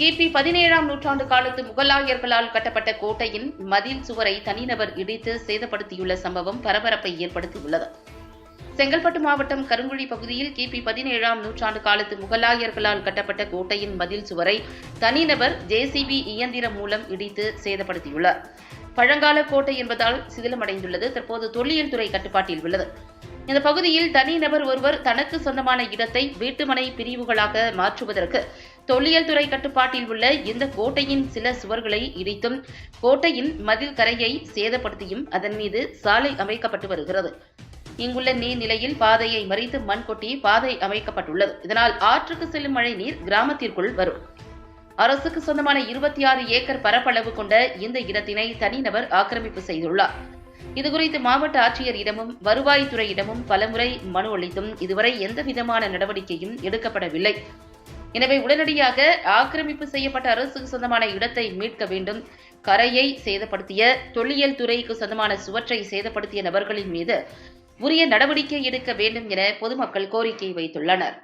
கிபி பதினேழாம் நூற்றாண்டு காலத்து முகலாயர்களால் கட்டப்பட்ட கோட்டையின் மதில் சுவரை தனிநபர் இடித்து சேதப்படுத்தியுள்ள சம்பவம் பரபரப்பை ஏற்படுத்தியுள்ளது. செங்கல்பட்டு மாவட்டம் கருங்குழி பகுதியில் கிபி பதினேழாம் நூற்றாண்டு காலத்து முகலாயர்களால் கட்டப்பட்ட கோட்டையின் மதில் சுவரை தனிநபர் ஜேசிபி இயந்திரம் மூலம் இடித்து சேதப்படுத்தியுள்ளார். பழங்கால கோட்டை என்பதால் சிதிலமடைந்துள்ளது. தற்போது தொல்லியல் துறை கட்டுப்பாட்டில் உள்ளது. இந்த பகுதியில் தனிநபர் ஒருவர் தனக்கு சொந்தமான இடத்தை வீட்டுமனை பிரிவுகளாக மாற்றுவதற்கு தொல்லியல் துறை கட்டுப்பாட்டில் உள்ள இந்த கோட்டையின் சில சுவர்களை இடித்தும் கோட்டையின் மதில் கரையை சேதப்படுத்தியும் அதன் மீது சாலை அமைக்கப்பட்டு வருகிறது. இங்குள்ள நீர்நிலையில் பாதையை மறித்து மண் கொட்டி பாதை அமைக்கப்பட்டுள்ளது. இதனால் ஆற்றுக்கு செல்லும் மழை நீர் கிராமத்திற்குள் வரும். அரசுக்கு சொந்தமான இருபத்தி ஆறு ஏக்கர் பரப்பளவு கொண்ட இந்த இடத்தினை தனிநபர் ஆக்கிரமிப்பு செய்துள்ளார். இதுகுறித்து மாவட்ட ஆட்சியரிடமும் வருவாய்த்துறையிடமும் பலமுறை மனு அளித்தும் இதுவரை எந்த விதமான நடவடிக்கையும் எடுக்கப்படவில்லை. எனவே உடனடியாக ஆக்கிரமிப்பு செய்யப்பட்ட அரசுக்கு சொந்தமான இடத்தை மீட்க வேண்டும். கரையை சேதப்படுத்திய தொல்லியல் துறைக்கு சொந்தமான சுவற்றை சேதப்படுத்திய நபர்களின் மீது உரிய நடவடிக்கை எடுக்க வேண்டும் என பொதுமக்கள் கோரிக்கை வைத்துள்ளனர்.